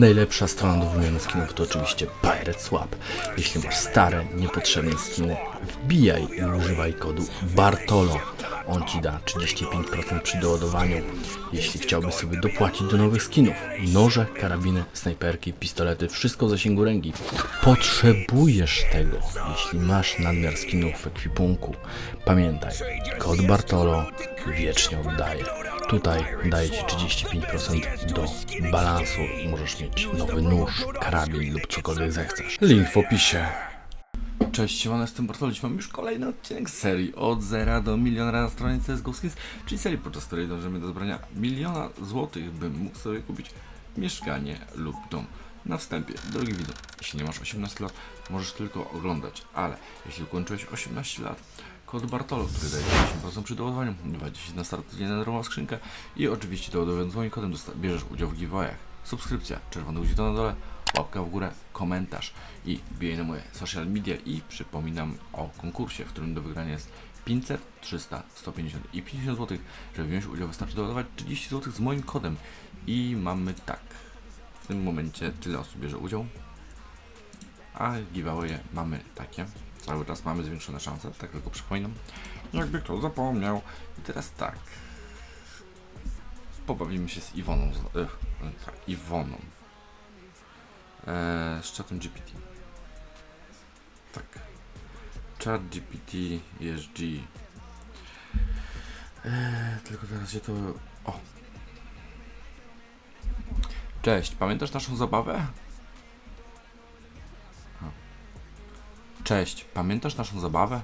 Najlepsza strona do wymiany skinów to oczywiście Pirate Swap. Jeśli masz stare, niepotrzebne skiny, wbijaj i używaj kodu BARTOLO. On Ci da 35% przy doładowaniu. Jeśli chciałbyś sobie dopłacić do nowych skinów, noże, karabiny, snajperki, pistolety, wszystko w zasięgu ręki. Potrzebujesz tego, jeśli masz nadmiar skinów w ekwipunku. Pamiętaj, kod BARTOLO wiecznie oddaje. Tutaj daje Ci 35% do balansu możesz mieć nowy nóż, karabin lub cokolwiek zechcesz. Link w opisie. Cześć, siemano, jestem Bartolić. Mam już kolejny odcinek serii od zera do miliona na stronie CSGO czyli serii, podczas której dążymy do zebrania miliona złotych, bym mógł sobie kupić mieszkanie lub dom. Na wstępie, drogi widzu, jeśli nie masz 18 lat, możesz tylko oglądać, ale jeśli ukończyłeś 18 lat, kod Bartolo, który daje 10% przy doładowaniu, 20 na start na darmową skrzynkę i oczywiście doładowując moim kodem bierzesz udział w giveawayach. Subskrypcja, czerwony guzik na dole, łapka w górę, komentarz i wbijaj na moje social media i przypominam o konkursie, w którym do wygrania jest 500, 300, 150 i 50 zł. Żeby wziąć udział wystarczy doładować 30 zł z moim kodem i mamy tak. W tym momencie tyle osób bierze udział, a giveawaye mamy takie. Cały czas mamy zwiększone szanse, tak tylko przypominam. Jakby ktoś zapomniał. I teraz tak. Pobawimy się z Iwoną. z- Ech, tak, Iwoną. Eee, z czatem GPT. Tak. Chat GPT ESG. Eee, tylko teraz się to. O! Cześć, pamiętasz naszą zabawę? Cześć, pamiętasz naszą zabawę?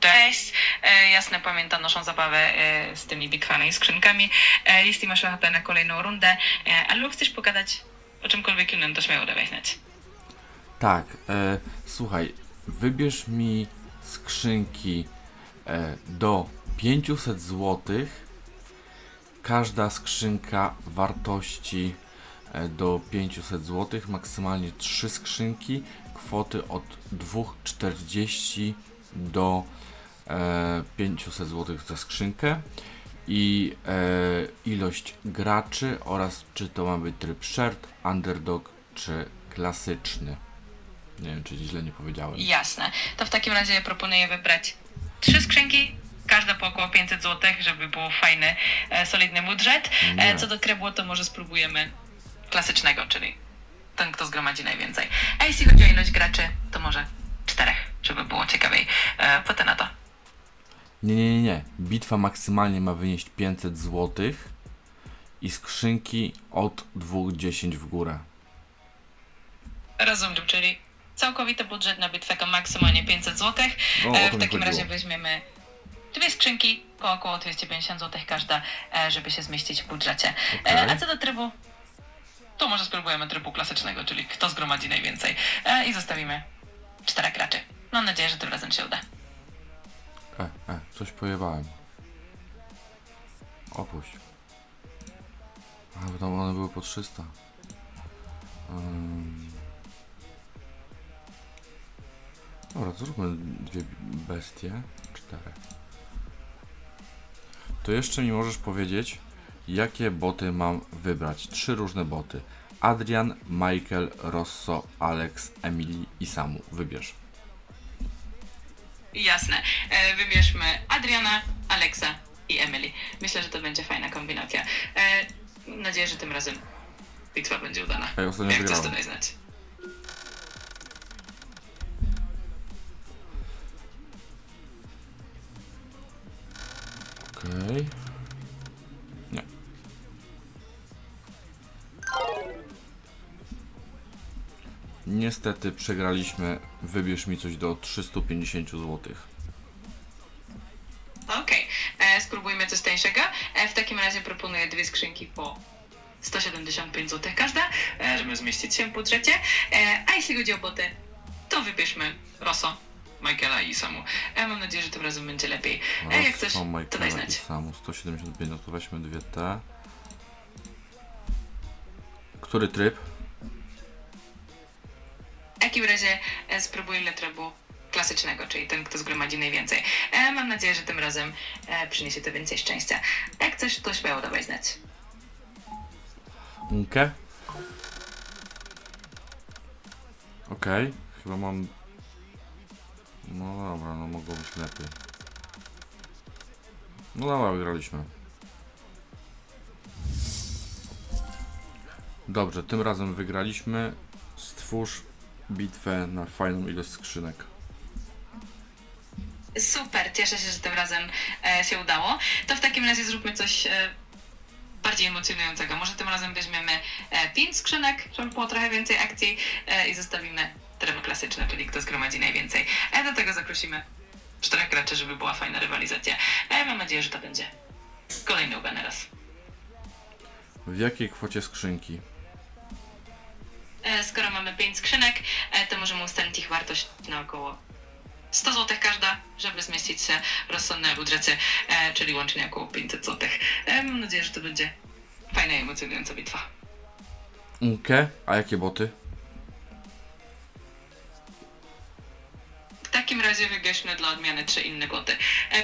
Cześć, e, jasne pamiętam naszą zabawę e, z tymi bikwami i skrzynkami. E, jeśli masz ochotę na kolejną rundę, e, albo chcesz pogadać o czymkolwiek innym, to śmiało dawaj znać. Tak, e, słuchaj, wybierz mi skrzynki e, do 500 zł. Każda skrzynka wartości e, do 500 zł, maksymalnie 3 skrzynki, kwoty od 2,40 do e, 500 zł za skrzynkę i e, ilość graczy oraz czy to ma być tryb shared, underdog czy klasyczny. Nie wiem, czy źle nie powiedziałem. Jasne, to w takim razie proponuję wybrać trzy skrzynki, każda po około 500 zł, żeby był fajny, e, solidny budżet. Nie. E, co do krebło, to może spróbujemy klasycznego, czyli ten, kto zgromadzi najwięcej. A jeśli chodzi o ilość graczy, to może czterech, żeby było ciekawiej. E, ty na to? Nie, nie, nie, nie. Bitwa maksymalnie ma wynieść 500 zł i skrzynki od 2,10 w górę. Rozumiem, czyli całkowity budżet na bitwę to maksymalnie 500 zł. No, o E, w takim chodziło. razie weźmiemy dwie skrzynki po około 250 zł każda, e, żeby się zmieścić w budżecie. Okej. E, a co do trybu, to może spróbujemy trybu klasycznego, czyli kto zgromadzi najwięcej. E, I zostawimy czterech graczy. Mam nadzieję, że tym razem się uda. E, e, coś pojebałem. Opuść. A, bo tam one były po 300. Ym. Dobra, zróbmy dwie bestie. Cztery. To jeszcze mi możesz powiedzieć, jakie boty mam wybrać. Trzy różne boty. Adrian, Michael, Rosso, Alex, Emily i Samu. Wybierz. Jasne. E, wybierzmy Adriana, Alexa i Emily. Myślę, że to będzie fajna kombinacja. E, mam nadzieję, że tym razem bitwa będzie udana. Ej, ostatnio Jak chcesz, to daj znać. Okej. Niestety przegraliśmy. Wybierz mi coś do 350 zł. Okej, e, spróbujmy coś tańszego. E, w takim razie proponuję dwie skrzynki po 175 zł każda, e, żeby zmieścić się w budżecie. E, a jeśli chodzi o boty, to wybierzmy Rosso, Michaela i Samu. E, mam nadzieję, że tym razem będzie lepiej. E, jak Rosso, to daj Michaela i znać. Samu 175, no to weźmy dwie te. Który tryb? Takim razie e, spróbujmy trybu klasycznego, czyli ten, kto zgromadzi najwięcej. E, mam nadzieję, że tym razem e, przyniesie to więcej szczęścia. Jak chcesz, to śmiało dawaj znać. Unkę? Okej, chyba mam... No dobra, no mogło być lepiej. No dobra, wygraliśmy. Dobrze, tym razem wygraliśmy. Stwórz bitwę na fajną ilość skrzynek. Super, cieszę się, że tym razem e, się udało. To w takim razie zróbmy coś e, bardziej emocjonującego. Może tym razem weźmiemy e, 5 skrzynek, żeby było trochę więcej akcji e, i zostawimy tryb klasyczny, czyli kto zgromadzi najwięcej. E, do tego zaprosimy czterech graczy, żeby była fajna rywalizacja. E, mam nadzieję, że to będzie kolejny ubany raz. W jakiej kwocie skrzynki? E, skoro mamy 5 skrzynek, e, to możemy ustalić ich wartość na około 100 zł każda, żeby zmieścić się w rozsądnym budżecie, e, czyli łącznie około 500 zł. Mam nadzieję, że to będzie fajna i emocjonująca bitwa. Unkę? A jakie boty? W takim razie wybierzmy dla odmiany trzy inne boty.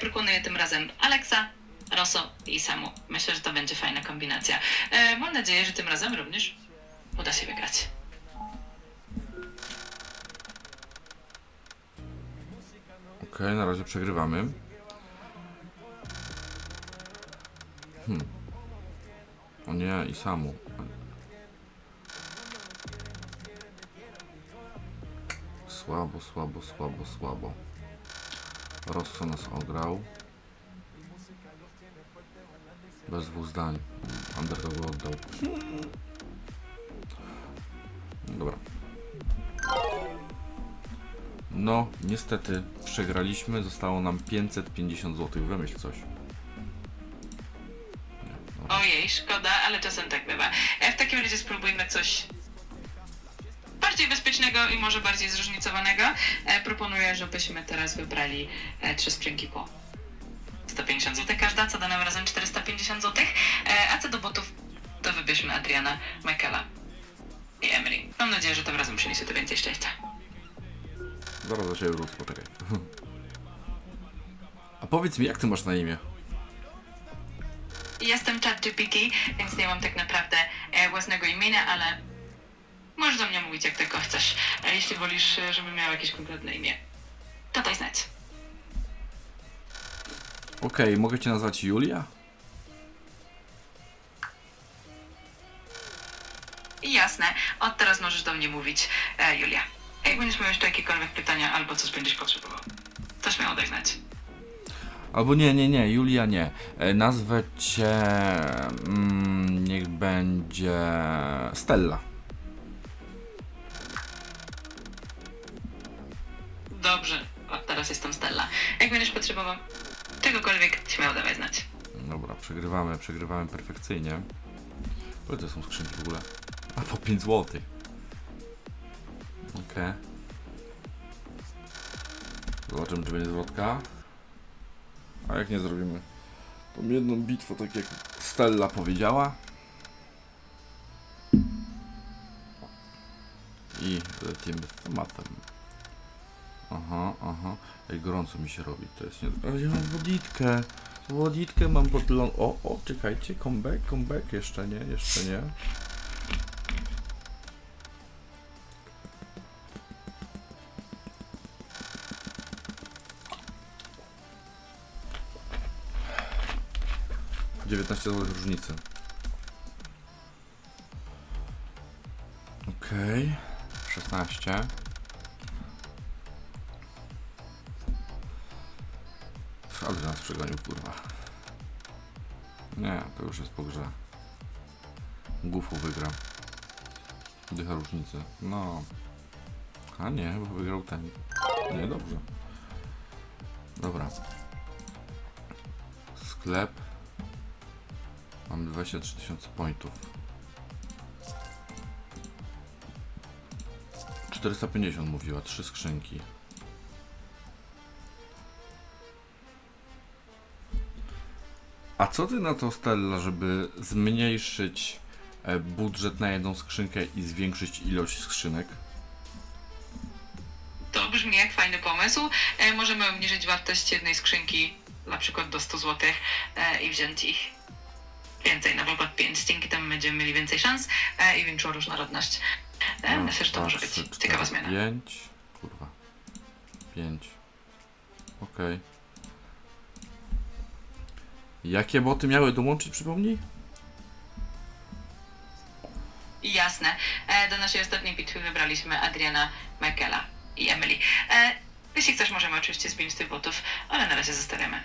Proponuję tym razem Alexa, Rosso i Samu. Myślę, że to będzie fajna kombinacja. Mam nadzieję, że tym razem również uda się wygrać. Okej, na razie przegrywamy. Hmm. O nie, i samu. Słabo, słabo, słabo, słabo. Rosso nas ograł. Bez dwóch zdań. Underdog oddał. Dobra. No, niestety przegraliśmy. Zostało nam 550 zł. Wymyśl coś. Dobra. Ojej, szkoda, ale czasem tak bywa. E, w takim razie spróbujmy coś bardziej bezpiecznego i może bardziej zróżnicowanego. E, proponuję, żebyśmy teraz wybrali e, trzy skrzynki po 150 zł każda, co da nam razem 450 zł. A co do botów, to wybierzmy Adriana, Michaela i Emily. Mam nadzieję, że tym razem przyniesie to więcej szczęścia. Zaraz do ciebie wrócę, poczekaj. A powiedz mi, jak ty masz na imię? Jestem ChatGPT, więc nie mam tak naprawdę e, własnego imienia, ale możesz do mnie mówić jak tylko chcesz. A jeśli wolisz, e, żebym miał jakieś konkretne imię, to daj znać. Okej, mogę cię nazwać Julia? Jasne, od teraz możesz do mnie mówić e, Julia. Jak będziesz miał jeszcze jakiekolwiek pytania albo coś będziesz potrzebował, to śmiało daj znać. Albo nie, nie, nie, Julia nie. E, nazwę cię... Mm, niech będzie... Stella. Dobrze, od teraz jestem Stella. Jak będziesz potrzebował czegokolwiek, śmiało dawaj znać. Dobra, przegrywamy, przegrywamy perfekcyjnie. Ile to są skrzynki w ogóle? A po 5 zł. Okej. Zobaczymy, czy będzie zwrotka. A jak nie zrobimy tą jedną bitwę, tak jak Stella powiedziała. I lecimy z tematem. Aha, aha. Ej, gorąco mi się robi. To jest nie... Ja mam woditkę. Woditkę mam pod. O, o, czekajcie. Comeback, comeback. Jeszcze nie, jeszcze nie. Dziewiętnaście zł różnicy. Okej. 16. Ale nas przegonił, kurwa. Nie, to już jest po grze. Gufu wygra. Dycha różnicy. No. A nie, bo wygrał ten. Nie, dobrze. Dobra. Sklep. Mamy 23 tysiące pointów. 450 mówiła, trzy skrzynki. A co ty na to, Stella, żeby zmniejszyć e, budżet na jedną skrzynkę i zwiększyć ilość skrzynek? To brzmi jak fajny pomysł. E, możemy obniżyć wartość jednej skrzynki, na przykład do 100 zł e, i wziąć ich więcej na przykład 5. Dzięki temu będziemy mieli więcej szans e, i większą różnorodność. E, Raz, myślę, że to może być ciekawa zmiana. Pięć. Kurwa. Pięć. Okej. Jakie boty miały dołączyć, przypomnij? Jasne. E, do naszej ostatniej bitwy wybraliśmy Adriana, Michaela i Emily. E, jeśli chcesz, możemy oczywiście zmienić tych botów, ale na razie zostawiamy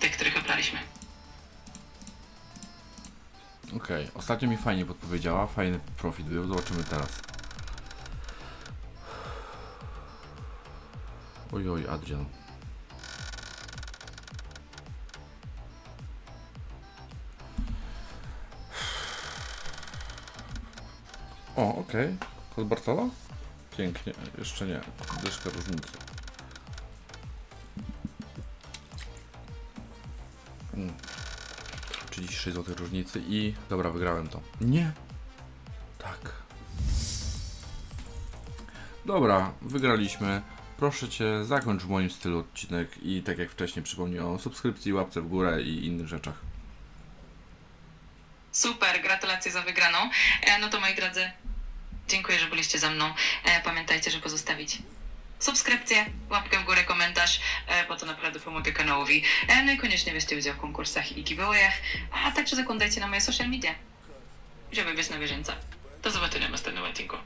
tych, których wybraliśmy. Okej, ostatnio mi fajnie podpowiedziała, fajny profit był, zobaczymy teraz. Oj, oj, Adrian. O, okej. Kod Bartola? Pięknie, jeszcze nie. Dyszka różnicy. Mm. 36 zł różnicy i dobra, wygrałem to. Nie. Tak. Dobra, wygraliśmy. Proszę Cię, zakończ w moim stylu odcinek i tak jak wcześniej przypomniałem o subskrypcji, łapce w górę i innych rzeczach. Super, gratulacje za wygraną. E, no to moi drodzy, dziękuję, że byliście ze mną. E, pamiętajcie, żeby pozostawić subskrypcję, łapkę w górę, komentarz, e, bo to naprawdę pomoże kanałowi. E, no i koniecznie weźcie udział w konkursach i giveawayach, a także zaglądajcie na moje social media, żeby być na bieżąco. Do zobaczenia w następnym odcinku.